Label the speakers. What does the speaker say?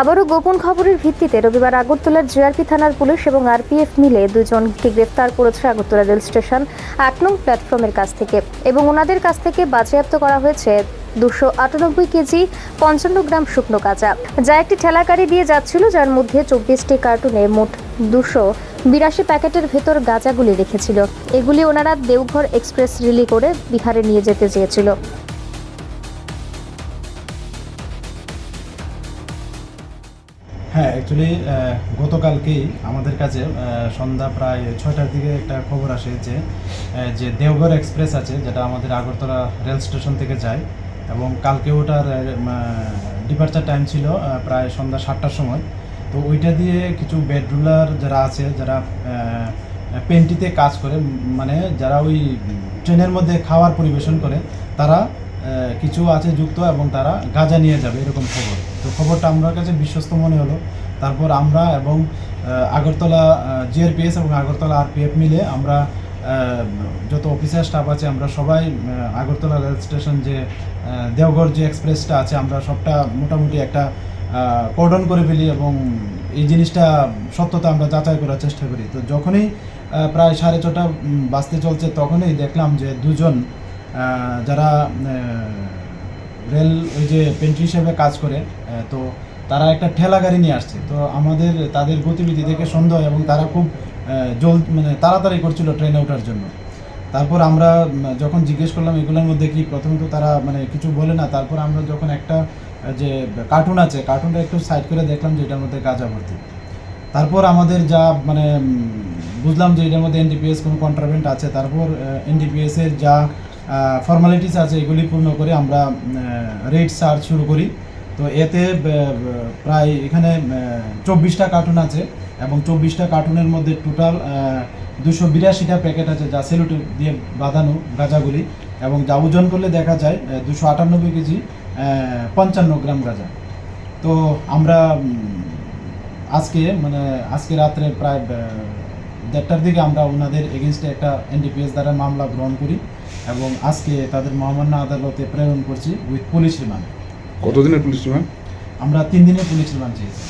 Speaker 1: আবারও গোপন খবরের ভিত্তিতে রবিবার আগরতলার জিআরপি থানার পুলিশ এবং আরপিএফ মিলে দুজনকে গ্রেফতার করেছে আগরতলা রেল স্টেশন এক নং প্ল্যাটফর্মের কাছ থেকে এবং ওনাদের কাছ থেকে বাজেয়াপ্ত করা হয়েছে দুশো আটানব্বই কেজি পঞ্চান্ন গ্রাম শুকনো কাঁচা, যা একটি ঠেলাকারি দিয়ে যাচ্ছিল, যার মধ্যে চব্বিশটি কার্টুনে মোট দুশো বিরাশি প্যাকেটের ভেতর গাঁজাগুলি রেখেছিল। এগুলি ওনারা দেওঘর এক্সপ্রেস রিলি করে বিহারে নিয়ে যেতে চেয়েছিল।
Speaker 2: হ্যাঁ অ্যাকচুয়ালি গতকালকেই আমাদের কাছে সন্ধ্যা প্রায় ছয়টার দিকে একটা খবর আসে যে যে দেওঘর এক্সপ্রেস আছে, যেটা আমাদের আগরতলা রেল স্টেশন থেকে যায়, এবং কালকে ওটার ডিপার্চার টাইম ছিল প্রায় সন্ধ্যা সাতটার সময়। তো ওইটা দিয়ে কিছু বেডরুলার যারা আছে, যারা পেন্টিতে কাজ করে মানে যারা ওই ট্রেনের মধ্যে খাওয়ার পরিবেশন করে, তারা কিছু আছে যুক্ত এবং তারা গাঁজা নিয়ে যাবে, এরকম খবর। তো খবরটা আমার কাছে বিশ্বস্ত মনে হলো। তারপর আমরা এবং আগরতলা জিআরপিএস এবং আগরতলা আরপিএফ মিলে আমরা যত অফিসার স্টাফ আছে আমরা সবাই আগরতলা রেল স্টেশন যে দেওঘর যে এক্সপ্রেসটা আছে আমরা সবটা মোটামুটি একটা কর্ডন করে ফেলি এবং এই জিনিসটা সত্যতা আমরা যাচাই করার চেষ্টা করি। তো যখনই প্রায় সাড়ে ছটা বাজতে চলছে তখনই দেখলাম যে দুজন যারা রেল ওই যে পেন্ট্রি হিসেবে কাজ করে তো তারা একটা ঠেলা গাড়ি নিয়ে আসছে। তো আমাদের, তাদের গতিবিধি দেখে সন্দেহ এবং তারা খুব জল মানে তাড়াতাড়ি করছিল ট্রেনে ওঠার জন্য। তারপর আমরা যখন জিজ্ঞেস করলাম এগুলোর মধ্যে কি, প্রথমে তো তারা মানে কিছু বলে না, তারপর আমরা যখন একটা যে কার্টুন আছে, কার্টুনটা একটু সাইড করে দেখলাম যে এটার মধ্যে গাঁজা ভর্তি। তারপর আমাদের যা মানে বুঝলাম যে এটার মধ্যে এনডিপিএস কোনো কন্ট্রাভেন্ট আছে, তারপর এনডিপিএস এর যা ফর্মালিটিস আছে, এগুলি পূর্ণ করে আমরা রেড সার্চ শুরু করি। তো এতে প্রায় এখানে চব্বিশটা কার্টুন আছে এবং চব্বিশটা কার্টুনের মধ্যে টোটাল দুশো বিরাশিটা প্যাকেট আছে যা সেলুটে দিয়ে বাঁধানো গাঁজাগুলি এবং যা ওজন করলে দেখা যায় দুশো আটানব্বই কেজি পঞ্চান্ন গ্রাম গাঁজা। তো আমরা আজকে মানে আজকে রাত্রে প্রায় দেড়টার দিকে আমরা ওনাদের এগেনস্টে একটা এনডিপিএস দ্বারা মামলা গ্রহণ করি এবং আজকে তাদের মহামান্য আদালতে প্রেরণ করছি উইথ পুলিশ রিমান্ড
Speaker 3: কতদিনের পুলিশ রিমান্ড
Speaker 2: আমরা তিন দিনের পুলিশ রিমান্ড চেয়েছি।